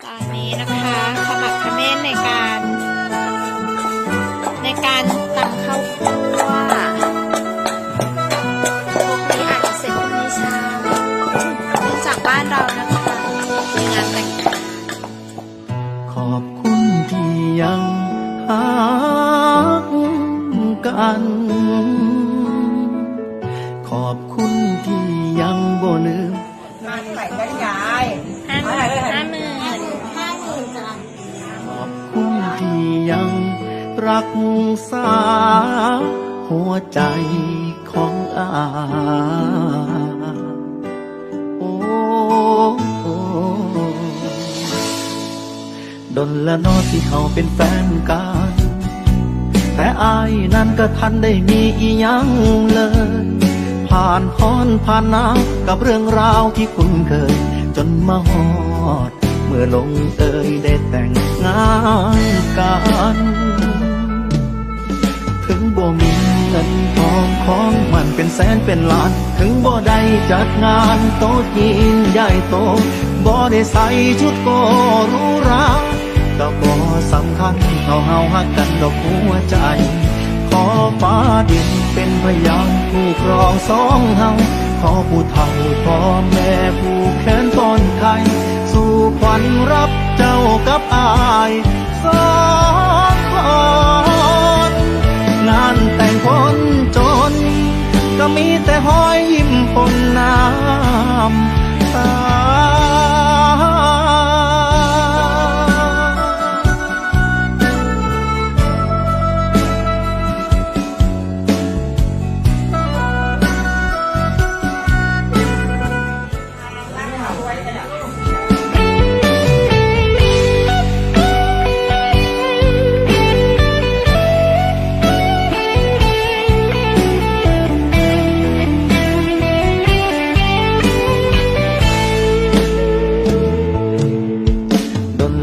ตอนนี้นะคะขมักเขม้นในการ ในการตำข้าวคั่วพวกนี้อาจจะเสร็จพรุ่งนี้เช้าเนื่องจากบ้านเรานะคะมีงานแต่งงานขอบคุณที่ยังหากัน ขอบคุณที่ยังบ่ลืม มาเท่าไหร่ก็ได้ยาย ห้าหมื่นห้าหมื่น รักษา หัวใจของอาโอ้โดนละนอที่เขาเป็นแฟนกัน แต่อายนั้นก็ทันได้มีอียังเลย ผ่านฮ้อนผ่านนาวกับเรื่องราวที่คุ้นเคย จนมาฮอด เมื่อลงเอยได้แต่งงานกัน บ่มีเงินทองของมันเป็นแสนเป็นล้าน ถึงบ่ได้จัดงานโต๊ะจีนใหญ่โตบ่ได้ใส่ชุดโกรูหราก็บ่สำคัญเท่าเฮาฮักกันดอกหัวใจ ขอฟ้าดินเป็นพยานผู้ครองสองเฮาขอผู้เฒ่าพ่อแม่ผู้แขนต้นไข่สู่ขวัญรับเจ้ากับอาย มีแต่หอยยิ้มปนน้ำตา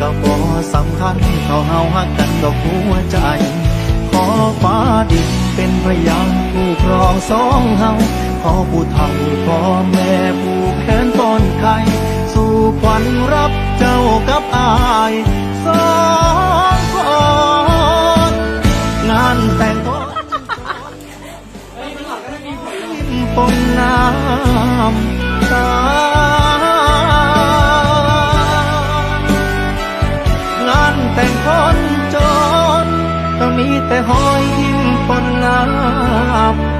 ก็บ่สำคัญเท่าเฮาฮักกันดอกหัวใจ ขอฟ้าดินเป็นพยานผู้ครองสองเฮาขอผู้เฒ่าพ่อแม่ผู้แขนต้นไข่สู่ขวัญรับเจ้ากับอายสองคนงานแต่งคนปนน้ำตา มีแต่หอยยิ้มปนน้ำ